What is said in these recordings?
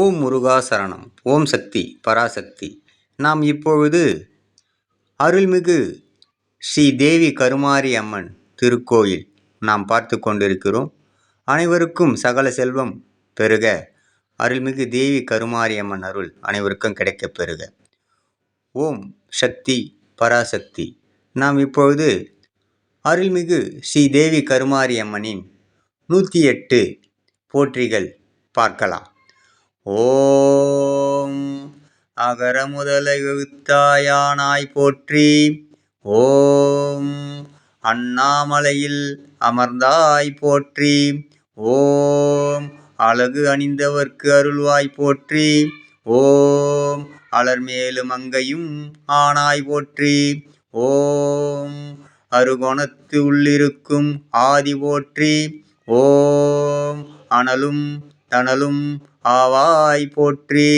ஓம் முருகா சரணம். ஓம் சக்தி பராசக்தி. நாம் இப்பொழுது அருள்மிகு ஸ்ரீ தேவி கருமாரி அம்மன் திருக்கோயில் நாம் பார்த்து கொண்டிருக்கிறோம். அனைவருக்கும் சகல செல்வம் பெருக. அருள்மிகு தேவி கருமாரி அம்மன் அருள் அனைவருக்கும் கிடைக்கப் பெறுக. ஓம் சக்தி பராசக்தி. நாம் இப்பொழுது அருள்மிகு ஸ்ரீ தேவி கருமாரி அம்மனின் நூற்றி எட்டு போற்றிகள் பார்க்கலாம். ஓம். அகர முதல எழுத்தாயானாய் போற்றி. ஓம். அண்ணாமலையில் அமர்ந்தாய் போற்றி. ஓம். அழகு அணிந்தவர்க்கு அருள்வாய் போற்றி. ஓம். அலர்மேலும் அங்கையும் ஆனாய் போற்றி. ஓம். அருகோணத்து உள்ளிருக்கும் ஆதி போற்றி. ஓம். அனலும் தனலும் ஆவாய் போற்றி.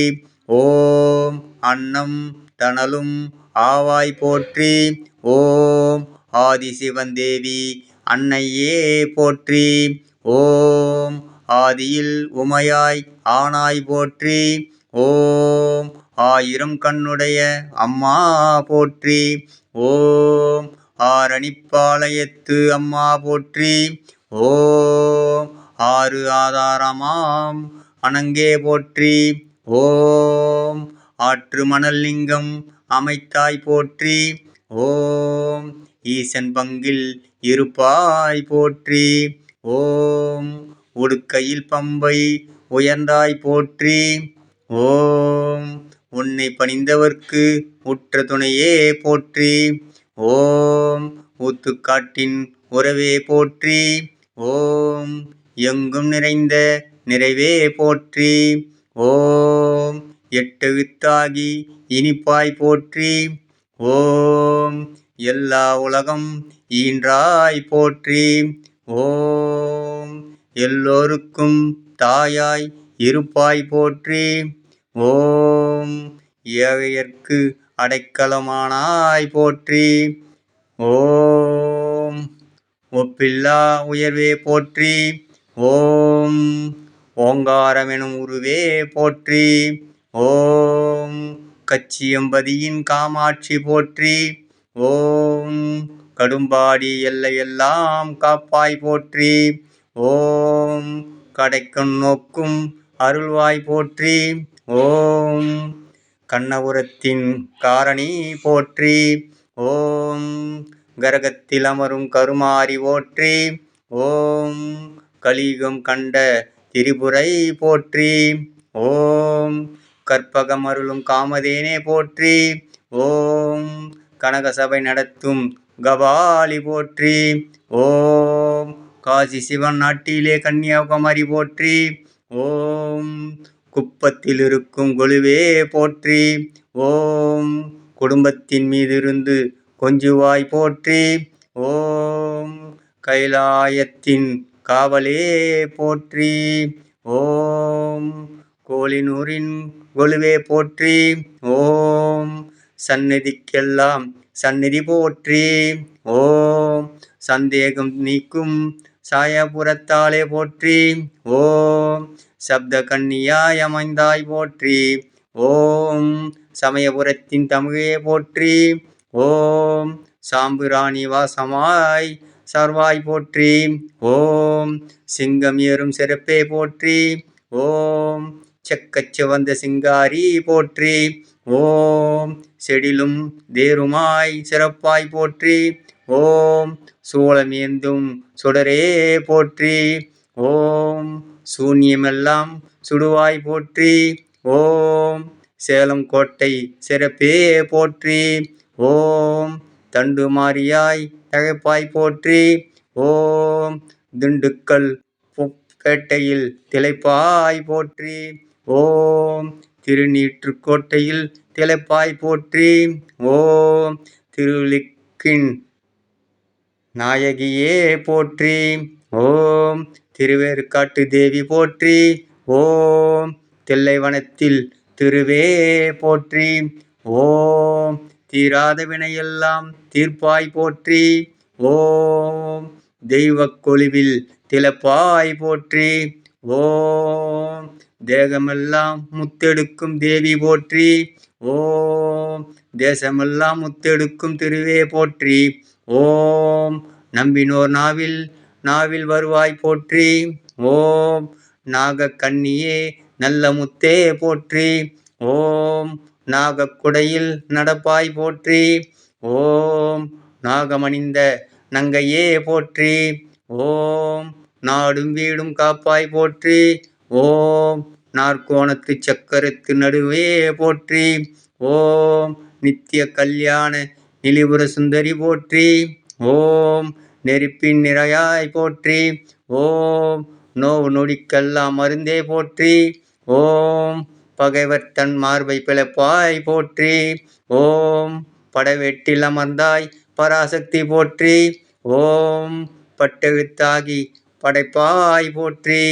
ஓம் அன்னம் தனலும் ஆவாய் போற்றி. ஓம் ஆதிசிவந்தேவி அன்னையே போற்றி. ஓம் ஆதியில் உமையாய் ஆனாய் போற்றி. ஓம் ஆயிரம் கண்ணுடைய அம்மா போற்றி. ஓம் ஆரணிப்பாளையத்து அம்மா போற்றி. ஓம் ஆறு ஆதாரமாம் அணங்கே போற்றி. ஓம். ஆற்று மணல் லிங்கம் அமைத்தாய் போற்றி. ஓம். ஈசன் பங்கில் இருப்பாய் போற்றி. ஓம். உடுக்கையில் பம்பை உயர்ந்தாய் போற்றி. ஓம். உன்னை பணிந்தவர்க்கு உற்ற துணையே போற்றி. ஓம். ஊத்துக்காட்டின் உறவே போற்றி. ஓம். எங்கும் நிறைந்த நிறைவே போற்றி. ஓம். எட்டெழுத்தாகி இனிப்பாய் போற்றி. ஓம். எல்லா உலகம் ஈன்றாய் போற்றி. ஓம். எல்லோருக்கும் தாயாய் இருப்பாய் போற்றி. ஓம். ஏழையர்க்கு அடைக்கலமானாய் போற்றி. ஓம். ஒப்பில்லா உயர்வே போற்றி. ஓம். ஓங்காரமெனும் உருவே போற்றி. ஓம் கச்சியம்பதியின் காமாட்சி போற்றி. ஓம் கடும்பாடி எல்லையெல்லாம் காப்பாய் போற்றி. ஓம் கடைக்கண் நோக்கும் அருள்வாய் போற்றி. ஓம் கண்ணபுரத்தின் காரணி போற்றி. ஓம் கரகத்தில் அமரும் கருமாரி போற்றி. ஓம் கலியுகம் கண்ட திரிபுரை போற்றி. ஓம் கற்பகம் அருளும் காமதேனே போற்றி. ஓம் கனகசபை நடத்தும் கபாலி போற்றி. ஓம் காசி சிவன் நாட்டிலே கன்னியாகுமரி போற்றி. ஓம் குப்பத்தில் இருக்கும் கொழுவே போற்றி. ஓம் குடும்பத்தின் மீதிருந்து கொஞ்சுவாய் போற்றி. ஓம் கைலாயத்தின் காவலே போற்றி. ஓம் கோலினூரின் கொலுவே போற்றி. ஓம் சந்நிதிக்கெல்லாம் சந்நிதி போற்றி. ஓம் சந்தேகம் நீக்கும் சாயபுரத்தாலே போற்றி. ஓம் சப்த கண்ணியாய் அமைந்தாய் போற்றி. ஓம் சமயபுரத்தின் தமிழே போற்றி. ஓம் சாம்பிராணி வாசமாய் சர்வாய் போற்றி. ஓம். சிங்கம் ஏறும் சிறப்பே போற்றி. ஓம். செக்கச்சு வந்த சிங்காரி போற்றி. ஓம். செடிலும் தேருமாய் சிறப்பாய் போற்றி. ஓம். சூளமேந்தும் சுடரே போற்றி. ஓம். சூன்யமெல்லாம் சுடுவாய் போற்றி. ஓம். சேலம் கோட்டை சிறப்பே போற்றி. ஓம். தண்டு மாறியாய் தழைப்பாய் போற்றி. ஓம் திண்டுக்கல் புக்கேட்டையில் திளைப்பாய் போற்றி. ஓம் திருநீற்றுக்கோட்டையில் திளைப்பாய் போற்றி. ஓம் திருலிக்கின் நாயகியே போற்றி. ஓம் திருவேற்காட்டு தேவி போற்றி. ஓம் தில்லைவனத்தில் திருவே போற்றி. ஓம் தீராத வினையெல்லாம் தீர்ப்பாய் போற்றி. ஓம். தெய்வ கொழுவில் திலப்பாய் போற்றி. ஓம். தேகமெல்லாம் முத்தெடுக்கும் தேவி போற்றி. ஓம். தேசமெல்லாம் முத்தெடுக்கும் திருவே போற்றி. ஓம். நம்பினோர் நாவில் நாவில் வருவாய் போற்றி. ஓம். நாக கண்ணியே நல்ல முத்தே போற்றி. ஓம். நாகக்குடையில் நடப்பாய் போற்றி. ஓம் நாகமணிந்த நங்கையே போற்றி. ஓம் நாடும் வீடும் காப்பாய் போற்றி. ஓம் நாற்கோணத்து சக்கரத்து நடுவே போற்றி. ஓம் நித்திய கல்யாண நிலிபுர சுந்தரி போற்றி. ஓம் நெருப்பின் நிறையாய் போற்றி. ஓம் நோவு நொடிக்கெல்லாம் மருந்தே போற்றி. ஓம் பகைவர் தன் மார்பை பிளப்பாய் போற்றி. ஓம் படவெட்டில் அமர்ந்தாய் பராசக்தி போற்றி. ஓம் பட்டெழுத்தாகி படைப்பாய் போற்றி.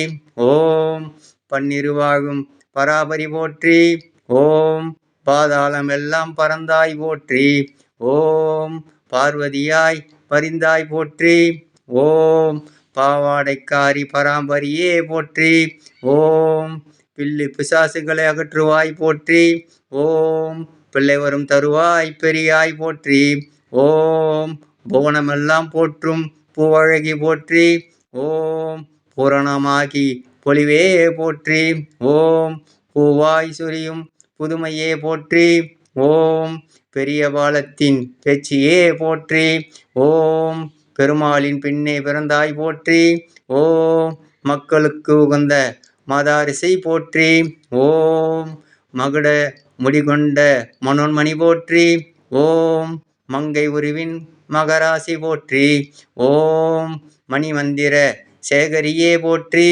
ஓம் பன்னிருவாகும் பராபரி போற்றி. ஓம் பாதாளம் எல்லாம் பறந்தாய் போற்றி. ஓம் பார்வதியாய் பரிந்தாய் போற்றி. ஓம் பாவாடைக்காரி பராம்பரியே போற்றி. ஓம் பில்லு பிசாசுகளை அகற்றுவாய் போற்றி. ஓம் பிள்ளை வரும் தருவாய் பெரியாய் போற்றி. ஓம் புவனமெல்லாம் போற்றும் பூவழகி போற்றி. ஓம் பூரணமாகி பொலிவே போற்றி. ஓம் பூவாய் சொரியும் புதுமையே போற்றி. ஓம் பெரிய பாலத்தின் பேச்சியே போற்றி. ஓம் பெருமாளின் பின்னே பிறந்தாய் போற்றி. ஓம் மக்களுக்கு உகந்த மாதாரிசை போற்றி. ஓம் மகுட முடிகொண்ட மனோன்மணி போற்றி. ஓம் மங்கை உருவின் மகராசி போற்றி. ஓம் மணிமந்திர சேகரியே போற்றி.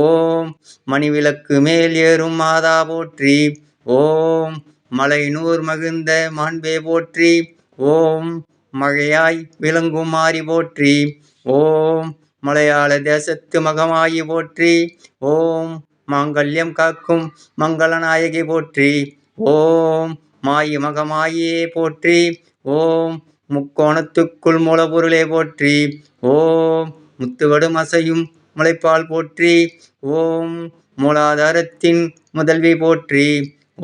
ஓம் மணிவிளக்கு மேல் ஏறும் மாதா போற்றி. ஓம் மலை நூர் மகிழ்ந்த மாண்பே போற்றி. ஓம் மழையாய் விளங்கும் மாறி போற்றி. ஓம் மலையாள தேசத்து மகமாயி போற்றி. ஓம் மாங்கல்யம் காக்கும் மங்களநாயகி போற்றி. ஓம் மாயி மகமாயே போற்றி. ஓம் முக்கோணத்துக்குள் மூலப்பொருளே போற்றி. ஓம் முத்துவடும் அசையும் முளைப்பால் போற்றி. ஓம் மூலாதாரத்தின் முதல்வி போற்றி.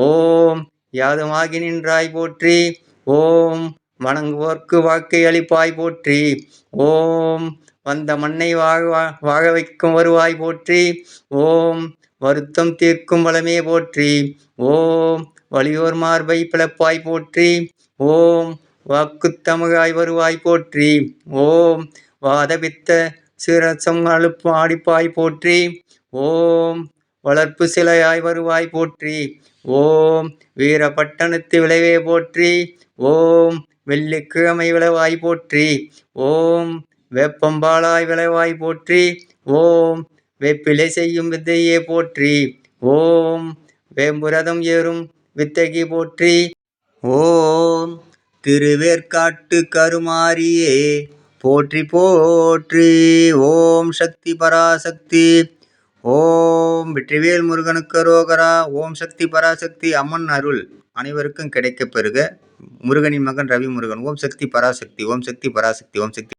ஓம் யாதுமாகி நின்றாய் போற்றி. ஓம் வணங்குவோர்க்கு வாக்கை அளிப்பாய் போற்றி. ஓம் வந்த மண்ணை வாழ வாழ வைக்கும் வருவாய் போற்றி. ஓம் வருத்தம் தீர்க்கும் வளமே போற்றி. ஓம் வலியோர் மார்பை பிளப்பாய் போற்றி. ஓம் வாக்குத்தமிழாய் வருவாய் போற்றி. ஓம் வாதபித்த சிரசம் அழுப்பு ஆடிப்பாய் போற்றி. ஓம் வளர்ப்பு சிலையாய் வருவாய் போற்றி. ஓம் வீரப்பட்டணத்து விளைவே போற்றி. ஓம் வெள்ளிக்கிழமை விளைவாய் போற்றி. ஓம் வேப்பம்பாளாய் விளைவாய் போற்றி. ஓம். வேப்பிலை செய்யும் வித்தையே போற்றி. ஓம். வேம்புரதம் ஏறும் வித்தகி போற்றி. ஓம். திருவேற்காட்டு கருமாரியே போற்றி போற்றி. ஓம். சக்தி பராசக்தி. ஓம். வெற்றிவேல் முருகனுக்கு ரோகரா ஓம். சக்தி பராசக்தி. அம்மன் அருள் அனைவருக்கும் கிடைக்கப் பெறுக. முருகனின் மகன் ரவி முருகன் ஓம். சக்தி பராசக்தி. ஓம். சக்தி பராசக்தி. ஓம். சக்தி.